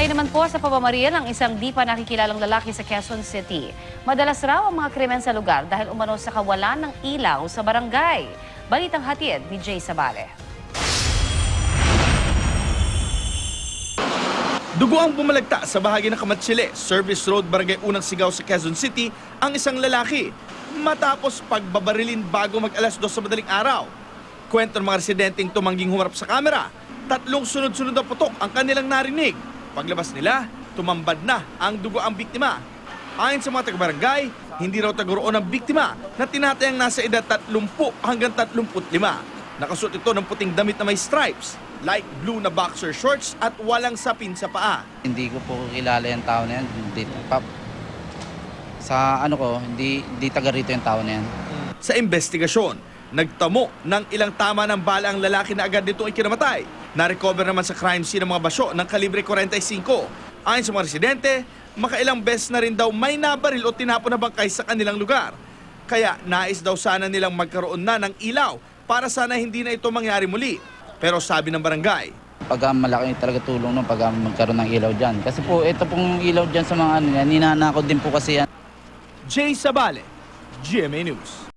Patay naman po sa pamamaril ang isang di pa nakikilalang lalaki sa Quezon City. Madalas raw ang mga krimen sa lugar dahil umano sa kawalan ng ilaw sa barangay. Balitang hatid ni Jay Sabale. Dugo ang bumalagta sa bahagi ng Kamatsile, Service Road, Barangay Unang Sigaw sa Quezon City, ang isang lalaki matapos pagbabarilin bago mag alas dos sa madaling araw. Kwento ng mga residenteng tumangging humarap sa kamera, tatlong sunod-sunod na putok ang kanilang narinig. Paglabas nila, tumambad na ang dugo ang biktima. Ayon sa mga taga-barangay, hindi raw tagaroon ang biktima na tinatayang nasa edad 30 hanggang 35. Nakasuot ito ng puting damit na may stripes, light blue na boxer shorts at walang sapin sa paa. Hindi ko po kilala yung tao na yan. Hindi, pa, sa ano ko, hindi, hindi taga rito yung tao na yan. Sa investigasyon, nagtamo ng ilang tama ng bala ang lalaki na agad nitong ikinamatay. Na-recover naman sa crime scene ng mga basyo ng kalibre 45. Ayon sa mga residente, makailang beses na rin daw may nabaril o tinapon na bangkay sa kanilang lugar. Kaya nais daw sana nilang magkaroon na ng ilaw para sana hindi na ito mangyari muli. Pero sabi ng barangay, Pag malaki talaga tulong nung pag magkaroon ng ilaw dyan. Kasi po, ito pong ilaw dyan sa mga ano yan, ninanakot din po kasi yan. Jay Sabale, GMA News.